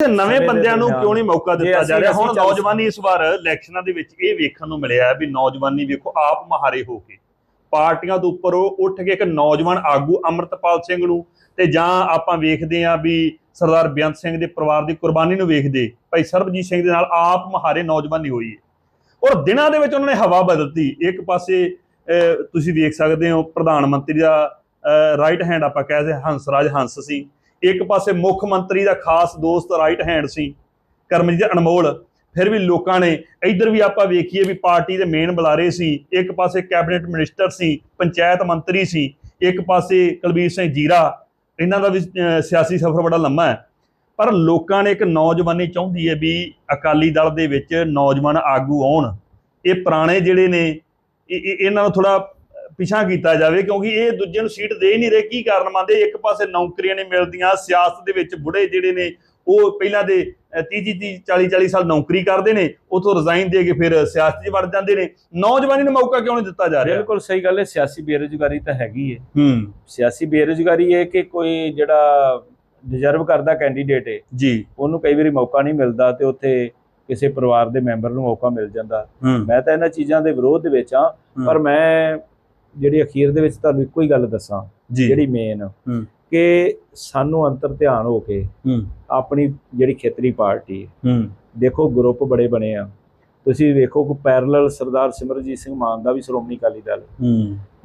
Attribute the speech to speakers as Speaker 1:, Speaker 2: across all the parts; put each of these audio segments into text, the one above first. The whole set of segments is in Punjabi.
Speaker 1: ਤੇ ਨਵੇਂ ਬੰਦਿਆਂ ਨੂੰ ਕਿਉਂ ਨਹੀਂ ਮੌਕਾ ਦਿੱਤਾ ਜਾ ਰਿਹਾ? ਹੁਣ ਨੌਜਵਾਨੀ ਇਸ ਵਾਰ ਇਲੈਕਸ਼ਨਾਂ ਦੇ ਵਿੱਚ ਇਹ ਵੇਖਣ ਨੂੰ ਮਿਲਿਆ ਵੀ ਨੌਜਵਾਨੀ ਵੇਖੋ ਆਪ ਮਹਾਰੇ ਹੋ ਕੇ। ਪਾਰਟੀਆਂ ਤੋਂ ਉੱਪਰ ਉਹ ਉੱਠ ਕੇ ਇੱਕ ਨੌਜਵਾਨ ਆਗੂ ਅਮਰਤਪਾਲ ਸਿੰਘ ਨੂੰ ਤੇ ਜਾਂ ਆਪਾਂ ਵੇਖਦੇ ਆਂ ਵੀ ਸਰਦਾਰ ਬੇਅੰਤ ਸਿੰਘ ਦੇ ਪਰਿਵਾਰ ਦੀ ਕੁਰਬਾਨੀ ਨੂੰ ਵੇਖਦੇ ਭਾਈ ਸਰਬਜੀਤ ਸਿੰਘ ਦੇ ਨਾਲ ਆਪ ਮਹਾਰੇ ਨੌਜਵਾਨੀ ਹੋਈ ਹੈ। ਔਰ ਦਿਨਾਂ ਦੇ ਵਿੱਚ ਉਹਨਾਂ ਨੇ ਹਵਾ ਬਦਲਤੀ। ਇੱਕ ਪਾਸੇ ਤੁਸੀਂ ਵੇਖ ਸਕਦੇ ਹੋ ਪ੍ਰਧਾਨ ਮੰਤਰੀ ਦਾ ਰਾਈਟ ਹੈਂਡ ਆਪਾਂ ਕਹਿੰਦੇ ਹੰਸਰਾਜ ਹੰਸ ਸੀ। ਇੱਕ ਪਾਸੇ ਮੁੱਖ ਮੰਤਰੀ ਦਾ ਖਾਸ ਦੋਸਤ ਰਾਈਟ ਹੈਂਡ ਸੀ, ਕਰਮਜੀਤ ਅਨਮੋਲ, ਫਿਰ ਵੀ ਲੋਕਾਂ ਨੇ ਇੱਧਰ ਵੀ ਆਪਾਂ ਵੇਖੀਏ ਵੀ ਪਾਰਟੀ ਦੇ ਮੇਨ ਬੁਲਾਰੇ ਸੀ, ਇੱਕ ਪਾਸੇ ਕੈਬਨਿਟ ਮਿਨਿਸਟਰ ਸੀ, ਪੰਚਾਇਤ ਮੰਤਰੀ ਸੀ, ਇੱਕ ਪਾਸੇ ਕੁਲਬੀਰ ਸਿੰਘ ਜੀਰਾ, ਇਹਨਾਂ ਦਾ ਵੀ ਸਿਆਸੀ ਸਫ਼ਰ ਬੜਾ ਲੰਮਾ ਹੈ। ਪਰ ਲੋਕਾਂ ਨੇ ਇੱਕ ਨੌਜਵਾਨੀ ਚਾਹੁੰਦੀ ਹੈ ਵੀ ਅਕਾਲੀ ਦਲ ਦੇ ਵਿੱਚ ਨੌਜਵਾਨ ਆਗੂ ਆਉਣ। ਇਹ ਪੁਰਾਣੇ ਜਿਹੜੇ ਨੇ ਇਹਨਾਂ ਨੂੰ ਥੋੜਾ ਪਿਛਾ ਕੀਤਾ ਜਾਵੇ ਕਿਉਂਕਿ ਇਹ ਦੂਜੇ ਨੂੰ ਸੀਟ ਦੇ ਹੀ ਨਹੀਂ ਰਹੇ। ਕੀ ਕਾਰਨ ਮੰਨਦੇ? ਇੱਕ ਪਾਸੇ ਨੌਕਰੀਆਂ ਨਹੀਂ ਮਿਲਦੀਆਂ ਸਿਆਸਤ ਦੇ ਵਿੱਚ ਬੁੜੇ ਜਿਹੜੇ ਨੇ ਉਹ ਪਹਿਲਾਂ ਦੇ 30 30 40 40 ਸਾਲ ਨੌਕਰੀ ਕਰਦੇ ਨੇ ਉਥੋਂ ਰਿਜ਼ਾਈਨ ਦੇ ਕੇ ਫਿਰ ਸਿਆਸਤ 'ਚ ਵੜ ਜਾਂਦੇ ਨੇ। ਨੌਜਵਾਨੀ ਨੂੰ ਮੌਕਾ ਕਿਉਂ ਨਹੀਂ ਦਿੱਤਾ ਜਾ ਰਿਹਾ?
Speaker 2: ਬਿਲਕੁਲ ਸਹੀ ਗੱਲ ਹੈ ਸਿਆਸੀ ਬੇਰੁਜ਼ਗਾਰੀ ਤਾਂ ਹੈਗੀ ਹੈ।
Speaker 1: ਹੂੰ।
Speaker 2: ਸਿਆਸੀ ਬੇਰੁਜ਼ਗਾਰੀ ਇਹ ਕਿ ਕੋਈ ਜਿਹੜਾ ਡਿਜ਼ਰਵ ਕਰਦਾ ਕੈਂਡੀਡੇਟ ਹੈ
Speaker 1: ਜੀ।
Speaker 2: ਉਹਨੂੰ ਕਈ ਵਾਰੀ ਮੌਕਾ ਨਹੀਂ ਮਿਲਦਾ ਤੇ ਉੱਥੇ ਕਿਸੇ ਪਰਿਵਾਰ ਦੇ ਮੈਂਬਰ ਨੂੰ ਮੌਕਾ ਮਿਲ ਜਾਂਦਾ।
Speaker 1: ਹੂੰ।
Speaker 2: ਮੈਂ ਤਾਂ ਇਹਨਾਂ ਚੀਜ਼ਾਂ ਦੇ ਵਿਰੋਧ ਦੇ ਵਿੱਚ ਆ ਪਰ ਮੈਂ ਜਿਹੜੀ ਅਖੀਰ ਦੇ ਵਿੱਚ ਤੁਹਾਨੂੰ ਇੱਕੋ ਹੀ ਗੱਲ ਦੱਸਾਂ ਜਿਹੜੀ ਮੇਨ। ਕਿ ਸਾਨੂੰ ਅੰਤਰ ਧਿਆਨ ਹੋ ਕੇ ਆਪਣੀ ਜਿਹੜੀ ਖੇਤਰੀ ਪਾਰਟੀ ਦੇਖੋ ਗਰੁੱਪ ਬੜੇ ਬਣੇ ਆ। ਤੁਸੀਂ ਵੇਖੋ ਕਿ ਪੈਰਲਲ ਸਰਦਾਰ ਸਿਮਰਜੀਤ ਸਿੰਘ ਮਾਨ ਦਾ ਵੀ ਸ਼੍ਰੋਮਣੀ ਅਕਾਲੀ ਦਲ।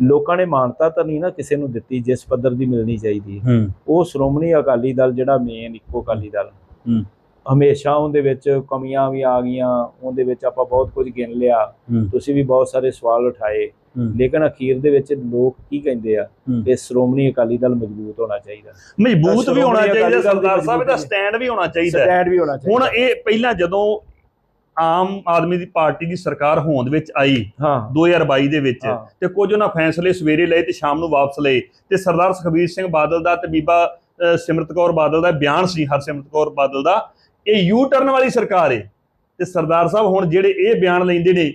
Speaker 2: ਲੋਕਾਂ ਨੇ ਮਾਨਤਾ ਤਾਂ ਨਹੀਂ ਨਾ ਕਿਸੇ ਨੂੰ ਦਿੱਤੀ ਜਿਸ ਪੱਧਰ ਦੀ ਮਿਲਣੀ ਚਾਹੀਦੀ ਉਹ ਸ਼੍ਰੋਮਣੀ ਅਕਾਲੀ ਦਲ ਜਿਹੜਾ ਮੇਨ ਇੱਕੋ ਅਕਾਲੀ ਦਲ। ਹਮੇਸ਼ਾ ਉਹਦੇ ਵਿੱਚ ਕਮੀਆਂ ਵੀ ਆ ਗਈਆਂ ਉਹਦੇ ਵਿੱਚ ਆਪਾਂ ਬਹੁਤ ਕੁਝ ਗਿਣ ਲਿਆ। ਤੁਸੀਂ ਵੀ ਬਹੁਤ ਸਾਰੇ ਸਵਾਲ ਉਠਾਏ। ਲੇਕਿਨ ਅਖੀਰ ਦੇ ਵਿੱਚ ਲੋਕ ਕੀ ਕਹਿੰਦੇ ਆ। ਕਿ ਸ਼੍ਰੋਮਣੀ ਅਕਾਲੀ ਦਲ ਮਜ਼ਬੂਤ ਹੋਣਾ ਚਾਹੀਦਾ।
Speaker 1: ਮਜ਼ਬੂਤ ਵੀ ਹੋਣਾ ਚਾਹੀਦਾ
Speaker 2: ਦੀ
Speaker 1: ਸਰਦਾਰ ਸਾਹਿਬ
Speaker 2: ਮਜ਼ਬੂਤੀ।
Speaker 1: ਸਟੈਂਡ ਵੀ ਹੋਣਾ ਚਾਹੀਦਾ।
Speaker 2: ਸਟੈਂਡ ਵੀ ਹੋਣਾ ਚਾਹੀਦਾ।
Speaker 1: ਹੁਣ ਇਹ ਪਹਿਲਾਂ ਜਦੋਂ ਆਮ ਆਦਮੀ ਦੀ ਪਾਰਟੀ ਦੀ ਸਰਕਾਰ ਹੋਂਦ ਵਿੱਚ ਆਈ
Speaker 2: ਹਾਂ।
Speaker 1: 2022 ਦੇ ਵਿੱਚ ਤੇ ਕੁਝ ਉਹਨਾਂ ਫੈਸਲੇ ਸਵੇਰੇ ਲਏ ਤੇ ਸ਼ਾਮ ਨੂੰ ਵਾਪਸ ਲਏ ਤੇ ਸਰਦਾਰ ਸੁਖਬੀਰ ਸਿੰਘ ਬਾਦਲ ਦਾ ਤੇ ਬੀਬਾ ਸਿਮਰਤ ਕੌਰ ਬਾਦਲ ਦਾ ਬਿਆਨ ਸੀ ਹਰਸਿਮਰਤ ਕੌਰ ਬਾਦਲ ਦਾ। ਇਹ ਯੂ ਟਰਨ ਵਾਲੀ ਸਰਕਾਰ ਏ। ਤੇ ਸਰਦਾਰ ਸਾਹਿਬ ਹੁਣ ਜਿਹੜੇ ਇਹ ਬਿਆਨ ਲੈਂਦੇ ਨੇ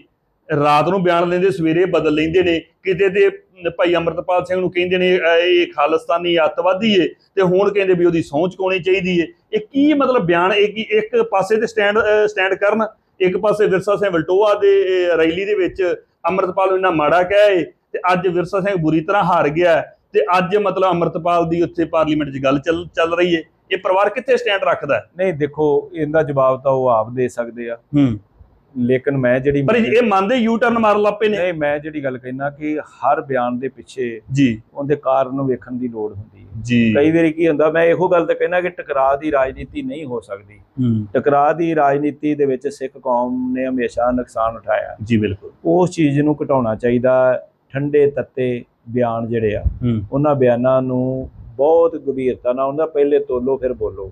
Speaker 1: ਰਾਤ ਨੂੰ ਬਿਆਨ ਲੈਂਦੇ ਸਵੇਰੇ ਬਦਲ ਲੈਂਦੇ ਨੇ। ਕਿਤੇ ਤੇ ਭਾਈ ਅਮਰਤਪਾਲ ਸਿੰਘ ਨੂੰ ਕਹਿੰਦੇ ਨੇ ਇਹ ਖਾਲਿਸਤਾਨੀ ਅੱਤਵਾਦੀ ਏ। ਤੇ ਹੁਣ ਕਹਿੰਦੇ ਵੀ ਉਹਦੀ ਸਹੁੰ ਚੁਕਾਉਣੀ ਚਾਹੀਦੀ ਏ। ਇਹ ਕੀ ਮਤਲਬ ਬਿਆਨ? ਇਹ ਕੀ ਇੱਕ ਪਾਸੇ ਤੇ ਸਟੈਂਡ ਸਟੈਂਡ ਕਰਨ ਇੱਕ ਪਾਸੇ ਵਿਰਸਾ ਸਿੰਘ ਵਲਟੋਆ ਦੇ ਰੈਲੀ ਦੇ ਵਿੱਚ ਅਮਰਤਪਾਲ ਨੂੰ ਇੰਨਾ ਮਾੜਾ ਕਿਹਾ ਏ ਤੇ ਅੱਜ ਵਿਰਸਾ ਸਿੰਘ ਬੁਰੀ ਤਰ੍ਹਾਂ ਹਾਰ ਗਿਆ ਤੇ ਅੱਜ ਮਤਲਬ ਅਮਰਤਪਾਲ ਦੀ ਉੱਥੇ ਪਾਰਲੀਮੈਂਟ 'ਚ ਗੱਲ ਚੱਲ ਚੱਲ ਰਹੀ ਏ। ਇਹ ਪਰਿਵਾਰ ਕਿੱਥੇ ਸਟੈਂਡ ਰੱਖਦਾ?
Speaker 2: ਨਹੀਂ ਦੇਖੋ ਇਹਦਾ ਜਵਾਬ ਤਾਂ ਉਹ ਆਪ ਦੇ ਸਕਦੇ ਆ।
Speaker 1: ਹੂੰ।
Speaker 2: ਲੇਕਿਨ ਮੈਂ ਜਿਹੜੀ
Speaker 1: ਪਰ ਇਹ ਮੰਨਦੇ ਯੂ ਟਰਨ ਮਾਰਨ ਲੱਪੇ ਨੇ।
Speaker 2: ਨਹੀਂ ਮੈਂ ਜਿਹੜੀ ਗੱਲ ਕਹਿਣਾ ਕਿ ਹਰ ਬਿਆਨ ਦੇ ਪਿੱਛੇ
Speaker 1: ਜੀ।
Speaker 2: ਉਹਦੇ ਕਾਰਨ ਨੂੰ ਵੇਖਣ ਦੀ ਲੋੜ ਹੁੰਦੀ ਹੈ।
Speaker 1: ਜੀ।
Speaker 2: ਕਈ ਵਾਰੀ ਕੀ ਹੁੰਦਾ ਮੈਂ ਇਹੋ ਗੱਲ ਤਾਂ ਕਹਿਣਾ ਕਿ ਟਕਰਾਅ ਦੀ ਰਾਜਨੀਤੀ ਨਹੀਂ ਹੋ ਸਕਦੀ। ਟਕਰਾਅ ਦੀ ਰਾਜਨੀਤੀ ਦੇ ਵਿੱਚ ਸਿੱਖ ਕੌਮ ਨੇ ਹਮੇਸ਼ਾ ਨੁਕਸਾਨ ਉਠਾਇਆ।
Speaker 1: ਜੀ ਬਿਲਕੁਲ।
Speaker 2: ਉਸ ਚੀਜ਼ ਨੂੰ ਘਟਾਉਣਾ ਚਾਹੀਦਾ ਠੰਡੇ ਤੱਤੇ ਬਿਆਨ ਜਿਹੜੇ ਆ ਉਹਨਾਂ ਬਿਆਨਾਂ ਨੂੰ ਬਹੁਤ ਗੰਭੀਰਤਾ ਨਾਲ ਉਹਨਾਂ ਪਹਿਲੇ ਤੋਲੋ ਫਿਰ ਬੋਲੋ।